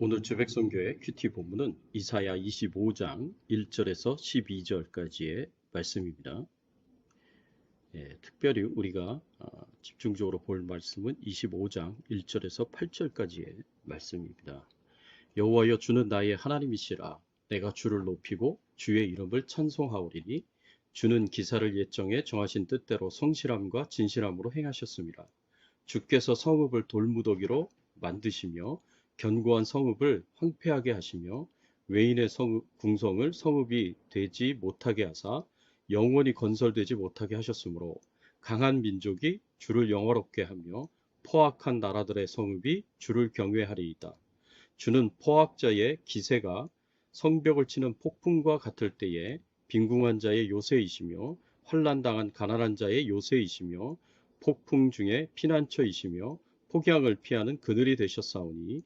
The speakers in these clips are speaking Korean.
오늘 주백성교회 큐티 본문은 이사야 25장 1절에서 12절까지의 말씀입니다. 예, 특별히 우리가 어, 집중적으로 볼 말씀은 25장 1절에서 8절까지의 말씀입니다. 여호와여 주는 나의 하나님이시라 내가 주를 높이고 주의 이름을 찬송하오리니 주는 기사를 예정해 정하신 뜻대로 성실함과 진실함으로 행하셨습니다. 주께서 성읍을 돌무더기로 만드시며 견고한 성읍을 황폐하게 하시며 외인의 성읍, 궁성을 성읍이 되지 못하게 하사 영원히 건설되지 못하게 하셨으므로 강한 민족이 주를 영화롭게 하며 포악한 나라들의 성읍이 주를 경외하리이다. 주는 포악자의 기세가 성벽을 치는 폭풍과 같을 때에 빈궁한 자의 요새이시며 환란당한 가난한 자의 요새이시며 폭풍 중에 피난처이시며 폭양을 피하는 그늘이 되셨사오니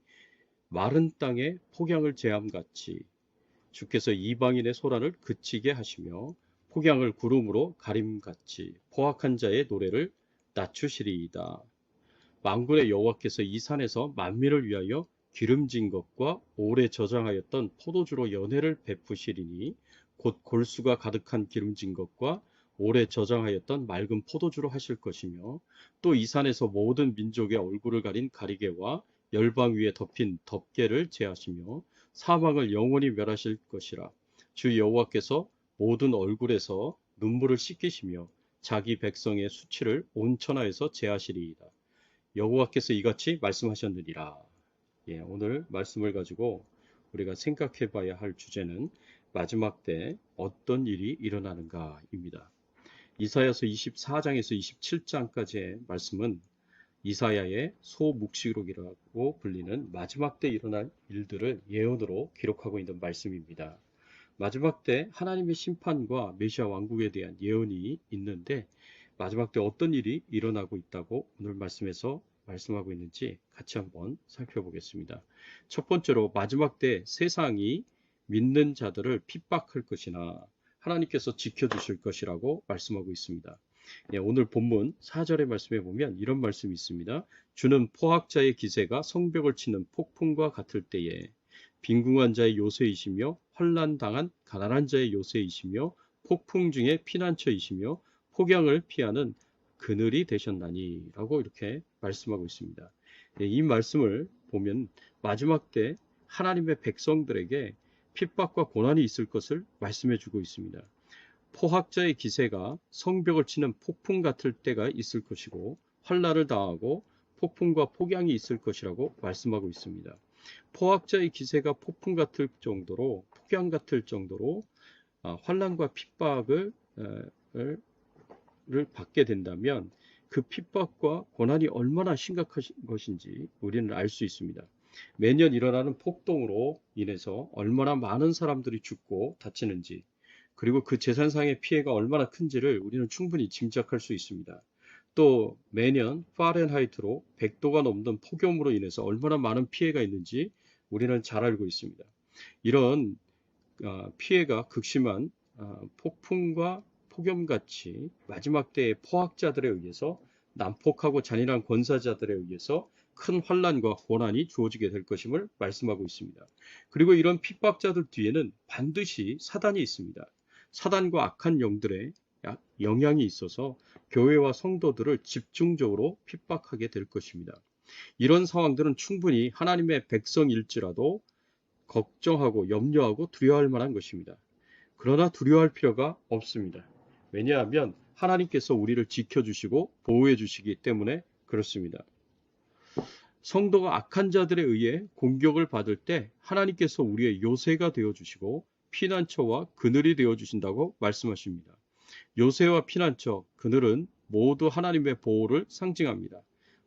마른 땅에 폭양을 제함같이 주께서 이방인의 소란을 그치게 하시며 폭양을 구름으로 가림같이 포악한 자의 노래를 낮추시리이다. 망군의 여호와께서 이 산에서 만민을 위하여 기름진 것과 오래 저장하였던 포도주로 연회를 베푸시리니 곧 골수가 가득한 기름진 것과 오래 저장하였던 맑은 포도주로 하실 것이며 또 이 산에서 모든 민족의 얼굴을 가린 가리개와 열방 위에 덮인 덮개를 제하시며 사망을 영원히 멸하실 것이라 주 여호와께서 모든 얼굴에서 눈물을 씻기시며 자기 백성의 수치를 온 천하에서 제하시리이다. 여호와께서 이같이 말씀하셨느니라. 예, 오늘 말씀을 가지고 우리가 생각해 봐야 할 주제는 마지막 때 어떤 일이 일어나는가입니다. 이사야서 24장에서 27장까지의 말씀은 이사야의 소묵시록이라고 불리는 마지막 때 일어날 일들을 예언으로 기록하고 있는 말씀입니다. 마지막 때 하나님의 심판과 메시아 왕국에 대한 예언이 있는데 마지막 때 어떤 일이 일어나고 있다고 오늘 말씀에서 말씀하고 있는지 같이 한번 살펴보겠습니다. 첫 번째로 마지막 때 세상이 믿는 자들을 핍박할 것이나 하나님께서 지켜주실 것이라고 말씀하고 있습니다. 예, 오늘 본문 4절의 말씀에 보면 이런 말씀이 있습니다. 주는 포악자의 기세가 성벽을 치는 폭풍과 같을 때에 빈궁한 자의 요새이시며 환란당한 가난한 자의 요새이시며 폭풍 중에 피난처이시며 폭양을 피하는 그늘이 되셨나니 라고 이렇게 말씀하고 있습니다. 예, 이 말씀을 보면 마지막 때 하나님의 백성들에게 핍박과 고난이 있을 것을 말씀해 주고 있습니다. 포학자의 기세가 성벽을 치는 폭풍 같을 때가 있을 것이고 환란을 당하고 폭풍과 폭양이 있을 것이라고 말씀하고 있습니다. 포학자의 기세가 폭풍 같을 정도로 폭양 같을 정도로 아, 환란과 핍박을 를 받게 된다면 그 핍박과 고난이 얼마나 심각한 것인지 우리는 알 수 있습니다. 매년 일어나는 폭동으로 인해서 얼마나 많은 사람들이 죽고 다치는지 그리고 그 재산상의 피해가 얼마나 큰지를 우리는 충분히 짐작할 수 있습니다. 또 매년 파렌하이트로 100도가 넘는 폭염으로 인해서 얼마나 많은 피해가 있는지 우리는 잘 알고 있습니다. 이런 아, 피해가 극심한 아, 폭풍과 폭염같이 마지막 때의 포악자들에 의해서 난폭하고 잔인한 권사자들에 의해서 큰 환란과 고난이 주어지게 될 것임을 말씀하고 있습니다. 그리고 이런 핍박자들 뒤에는 반드시 사단이 있습니다. 사단과 악한 영들의 영향이 있어서 교회와 성도들을 집중적으로 핍박하게 될 것입니다. 이런 상황들은 충분히 하나님의 백성일지라도 걱정하고 염려하고 두려워할 만한 것입니다. 그러나 두려워할 필요가 없습니다. 왜냐하면 하나님께서 우리를 지켜주시고 보호해 주시기 때문에 그렇습니다. 성도가 악한 자들에 의해 공격을 받을 때 하나님께서 우리의 요새가 되어 주시고 피난처와 그늘이 되어 주신다고 말씀하십니다. 요새와 피난처, 그늘은 모두 하나님의 보호를 상징합니다.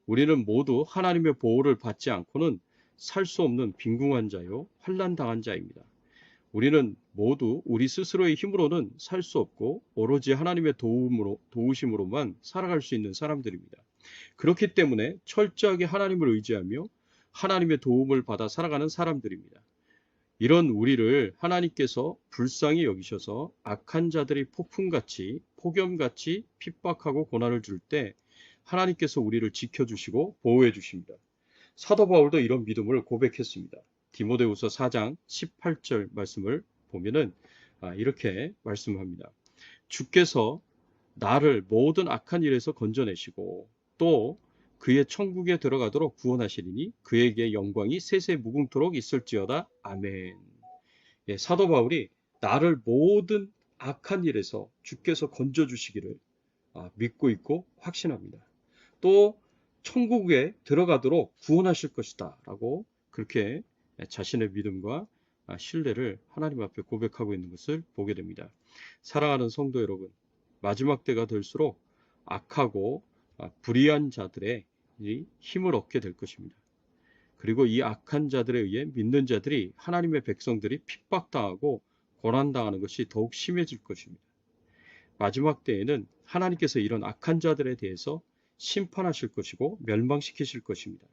우리는 모두 하나님의 보호를 받지 않고는 살 수 없는 빈궁한 자요, 환란 당한 자입니다. 우리는 모두 우리 스스로의 힘으로는 살 수 없고 오로지 하나님의 도움으로 도우심으로만 살아갈 수 있는 사람들입니다. 그렇기 때문에 철저하게 하나님을 의지하며 하나님의 도움을 받아 살아가는 사람들입니다. 이런 우리를 하나님께서 불쌍히 여기셔서 악한 자들이 폭풍같이 폭염같이 핍박하고 고난을 줄 때 하나님께서 우리를 지켜주시고 보호해 주십니다. 사도 바울도 이런 믿음을 고백했습니다. 디모데후서 4장 18절 말씀을 보면은 아, 이렇게 말씀합니다. 주께서 나를 모든 악한 일에서 건져내시고 또 그의 천국에 들어가도록 구원하시리니 그에게 영광이 세세 무궁토록 있을지어다. 아멘. 예, 사도 바울이 나를 모든 악한 일에서 주께서 건져 주시기를 아, 믿고 있고 확신합니다. 또 천국에 들어가도록 구원하실 것이다 라고 그렇게 자신의 믿음과 아, 신뢰를 하나님 앞에 고백하고 있는 것을 보게 됩니다. 사랑하는 성도 여러분, 마지막 때가 될수록 악하고 아, 불의한 자들의 힘을 얻게 될 것입니다. 그리고 이 악한 자들에 의해 믿는 자들이 하나님의 백성들이 핍박당하고 고난당하는 것이 더욱 심해질 것입니다. 마지막 때에는 하나님께서 이런 악한 자들에 대해서 심판하실 것이고 멸망시키실 것입니다.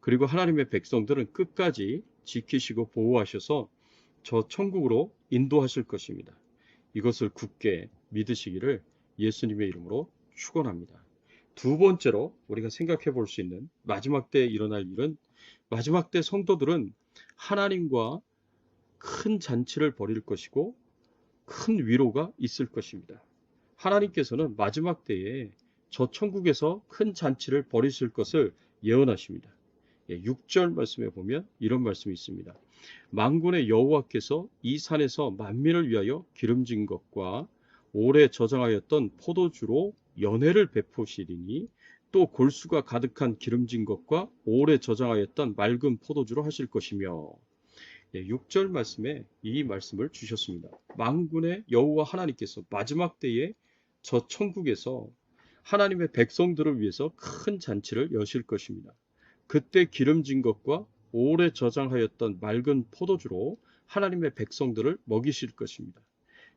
그리고 하나님의 백성들은 끝까지 지키시고 보호하셔서 저 천국으로 인도하실 것입니다. 이것을 굳게 믿으시기를 예수님의 이름으로 축원합니다. 두 번째로 우리가 생각해 볼 수 있는 마지막 때에 일어날 일은 마지막 때 성도들은 하나님과 큰 잔치를 벌일 것이고 큰 위로가 있을 것입니다. 하나님께서는 마지막 때에 저 천국에서 큰 잔치를 벌이실 것을 예언하십니다. 6절 예, 말씀에 보면 이런 말씀이 있습니다. 망군의 여호와께서 이 산에서 만민을 위하여 기름진 것과 오래 저장하였던 포도주로 연회를 베푸시리니 또 골수가 가득한 기름진 것과 오래 저장하였던 맑은 포도주로 하실 것이며 6절 예, 말씀에 이 말씀을 주셨습니다. 망군의 여호와 하나님께서 마지막 때에 저 천국에서 하나님의 백성들을 위해서 큰 잔치를 여실 것입니다. 그때 기름진 것과 오래 저장하였던 맑은 포도주로 하나님의 백성들을 먹이실 것입니다.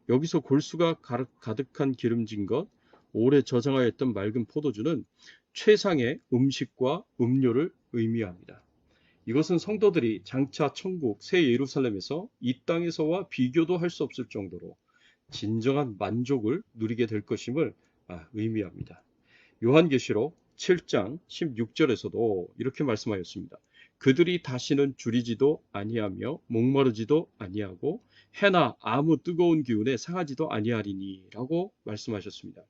여기서 골수가 가득한 기름진 것, 오래 저장하였던 맑은 포도주는 최상의 음식과 음료를 의미합니다. 이것은 성도들이 장차 천국 새 예루살렘에서 이 땅에서와 비교도 할 수 없을 정도로 진정한 만족을 누리게 될 것임을 아, 의미합니다. 요한계시록 7장 16절에서도 이렇게 말씀하였습니다. 그들이 다시는 줄이지도 아니하며 목마르지도 아니하고 해나 아무 뜨거운 기운에 상하지도 아니하리니라고 말씀하셨습니다.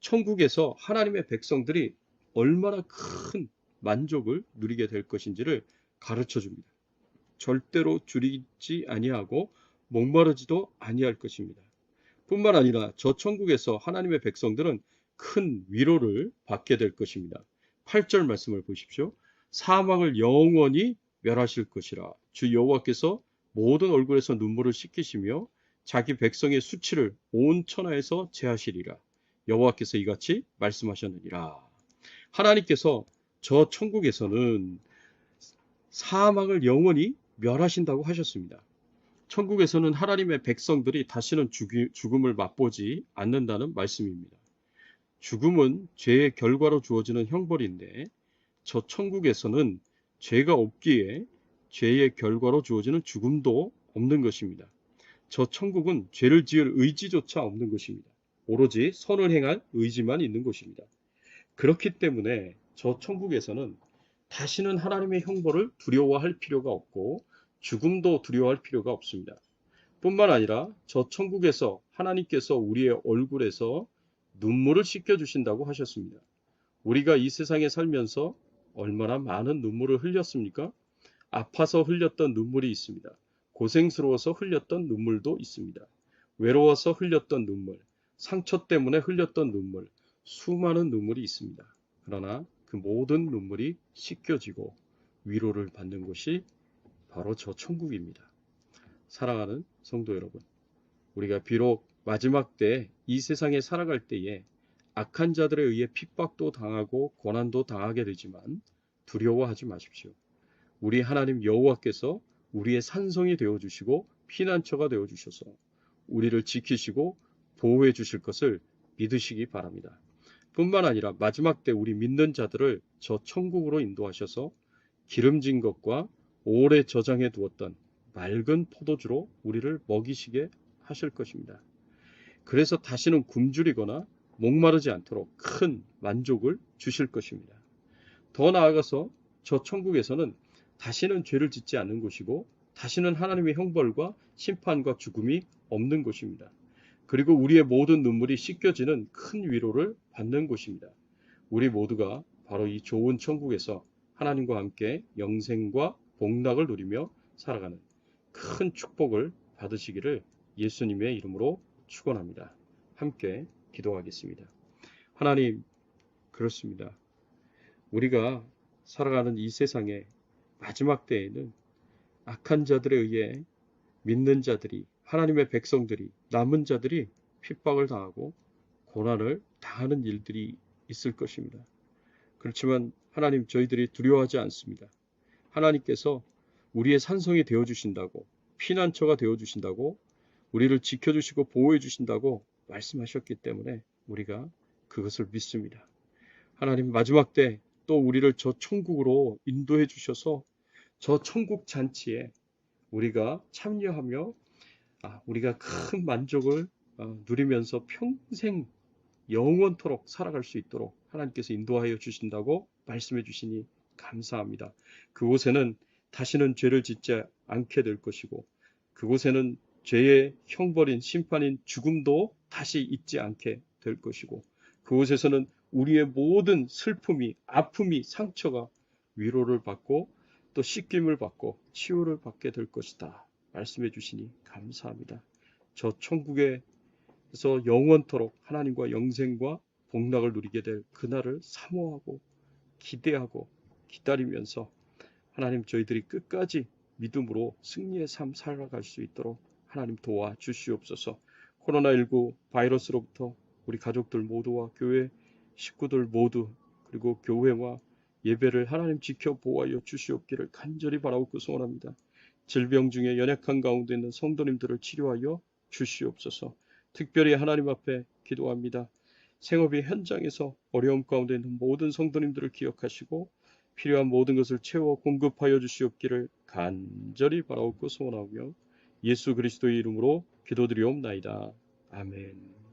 천국에서 하나님의 백성들이 얼마나 큰 만족을 누리게 될 것인지를 가르쳐 줍니다. 절대로 줄이지 아니하고 목마르지도 아니할 것입니다. 뿐만 아니라 저 천국에서 하나님의 백성들은 큰 위로를 받게 될 것입니다. 8절 말씀을 보십시오. 사망을 영원히 멸하실 것이라. 주 여호와께서 모든 얼굴에서 눈물을 씻기시며 자기 백성의 수치를 온 천하에서 제하시리라. 여호와께서 이같이 말씀하셨느니라. 하나님께서 저 천국에서는 사망을 영원히 멸하신다고 하셨습니다. 천국에서는 하나님의 백성들이 다시는 죽음을 맛보지 않는다는 말씀입니다. 죽음은 죄의 결과로 주어지는 형벌인데 저 천국에서는 죄가 없기에 죄의 결과로 주어지는 죽음도 없는 것입니다. 저 천국은 죄를 지을 의지조차 없는 것입니다. 오로지 선을 행할 의지만 있는 곳입니다. 그렇기 때문에 저 천국에서는 다시는 하나님의 형벌을 두려워할 필요가 없고 죽음도 두려워할 필요가 없습니다. 뿐만 아니라 저 천국에서 하나님께서 우리의 얼굴에서 눈물을 씻겨주신다고 하셨습니다. 우리가 이 세상에 살면서 얼마나 많은 눈물을 흘렸습니까? 아파서 흘렸던 눈물이 있습니다. 고생스러워서 흘렸던 눈물도 있습니다. 외로워서 흘렸던 눈물, 상처 때문에 흘렸던 눈물, 수많은 눈물이 있습니다. 그러나 그 모든 눈물이 씻겨지고 위로를 받는 곳이 바로 저 천국입니다. 사랑하는 성도 여러분, 우리가 비록 마지막 때 이 세상에 살아갈 때에 악한 자들에 의해 핍박도 당하고 고난도 당하게 되지만 두려워하지 마십시오. 우리 하나님 여호와께서 우리의 산성이 되어 주시고 피난처가 되어 주셔서 우리를 지키시고 보호해 주실 것을 믿으시기 바랍니다. 뿐만 아니라 마지막 때 우리 믿는 자들을 저 천국으로 인도하셔서 기름진 것과 오래 저장해 두었던 맑은 포도주로 우리를 먹이시게 하실 것입니다. 그래서 다시는 굶주리거나 목마르지 않도록 큰 만족을 주실 것입니다. 더 나아가서 저 천국에서는 다시는 죄를 짓지 않는 곳이고 다시는 하나님의 형벌과 심판과 죽음이 없는 곳입니다. 그리고 우리의 모든 눈물이 씻겨지는 큰 위로를 받는 곳입니다. 우리 모두가 바로 이 좋은 천국에서 하나님과 함께 영생과 복락을 누리며 살아가는 큰 축복을 받으시기를 예수님의 이름으로 축원합니다. 함께 기도하겠습니다. 하나님 그렇습니다. 우리가 살아가는 이 세상에 마지막 때에는 악한 자들에 의해 믿는 자들이 하나님의 백성들이 남은 자들이 핍박을 당하고 고난을 당하는 일들이 있을 것입니다. 그렇지만 하나님 저희들이 두려워하지 않습니다. 하나님께서 우리의 산성이 되어 주신다고 피난처가 되어 주신다고 우리를 지켜 주시고 보호해 주신다고 말씀하셨기 때문에 우리가 그것을 믿습니다. 하나님 마지막 때 또 우리를 저 천국으로 인도해 주셔서 저 천국 잔치에 우리가 참여하며 아, 우리가 큰 만족을 어, 누리면서 평생 영원토록 살아갈 수 있도록 하나님께서 인도하여 주신다고 말씀해 주시니 감사합니다. 그곳에는 다시는 죄를 짓지 않게 될 것이고 그곳에는 죄의 형벌인 심판인 죽음도 다시 있지 않게 될 것이고 그곳에서는 우리의 모든 슬픔이 아픔이 상처가 위로를 받고 또 씻김을 받고 치유를 받게 될 것이다. 말씀해 주시니 감사합니다. 저 천국에서 영원토록 하나님과 영생과 복락을 누리게 될 그날을 사모하고 기대하고 기다리면서 하나님 저희들이 끝까지 믿음으로 승리의 삶 살아갈 수 있도록 하나님 도와 주시옵소서. 코로나19 바이러스로부터 우리 가족들 모두와 교회 식구들 모두 그리고 교회와 예배를 하나님 지켜 보호하여 주시옵기를 간절히 바라옵고 소원합니다. 질병 중에 연약한 가운데 있는 성도님들을 치료하여 주시옵소서. 특별히 하나님 앞에 기도합니다. 생업의 현장에서 어려움 가운데 있는 모든 성도님들을 기억하시고 필요한 모든 것을 채워 공급하여 주시옵기를 간절히 바라옵고 소원하며 예수 그리스도의 이름으로 기도드리옵나이다. 아멘.